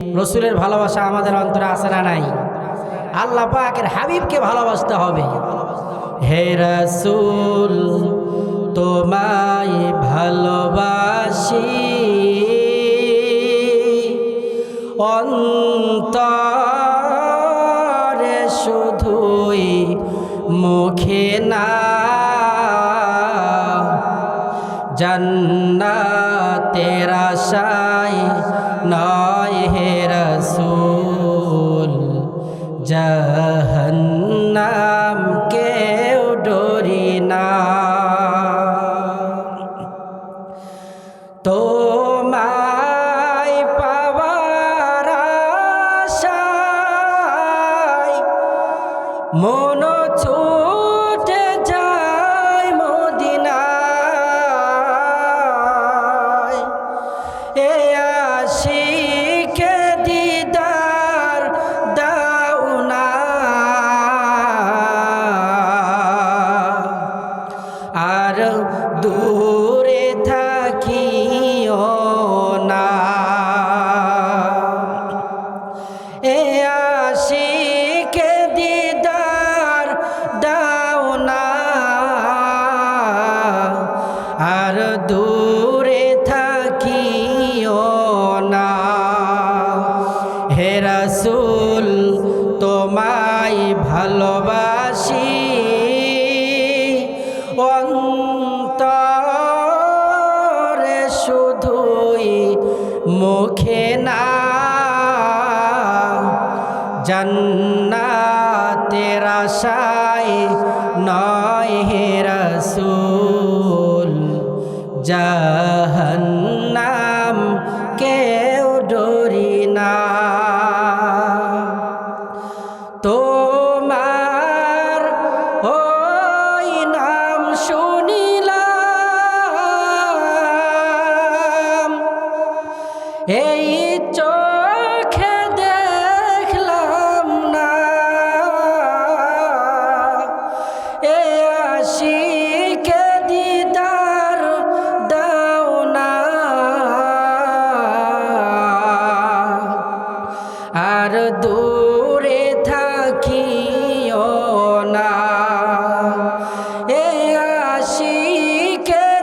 রসুলের ভালোবাসা আমাদের অন্তরে আসে না নাই? আল্লাহ পাকের হাবিবকে ভালোবাসতে হবে। হে রসুল, তোমায় ভালোবাসি। অন্তরে শুধুই মুখে না, জন্নাতের নয়। হে রসুল জাহান্নাম কেউ ডরি না। তোমায় পাওয়ার আশায় মন ছুটে আর দূরে থাকিও না। হে রাসূল, তোমায় ভালোবাসি। অন্তরে শুধুই মুখে না। জন্নাতের আশায় নয় হে রসুল। জাহান্নাম কেউ ডরি না। তোমার ওই নাম শুনিলাম এই চোখে আর দূরে থাকিও না।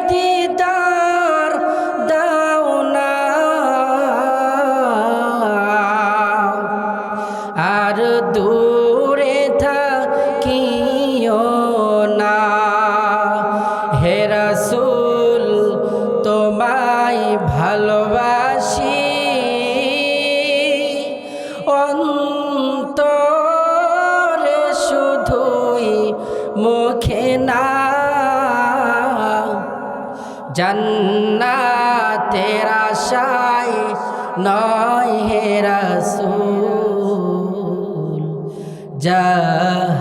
দিদার দাও না। আর না। হে রাসূল তোমায় ভালোবাসি জন্নাতের আশায় নয় হে রাসূল জাহান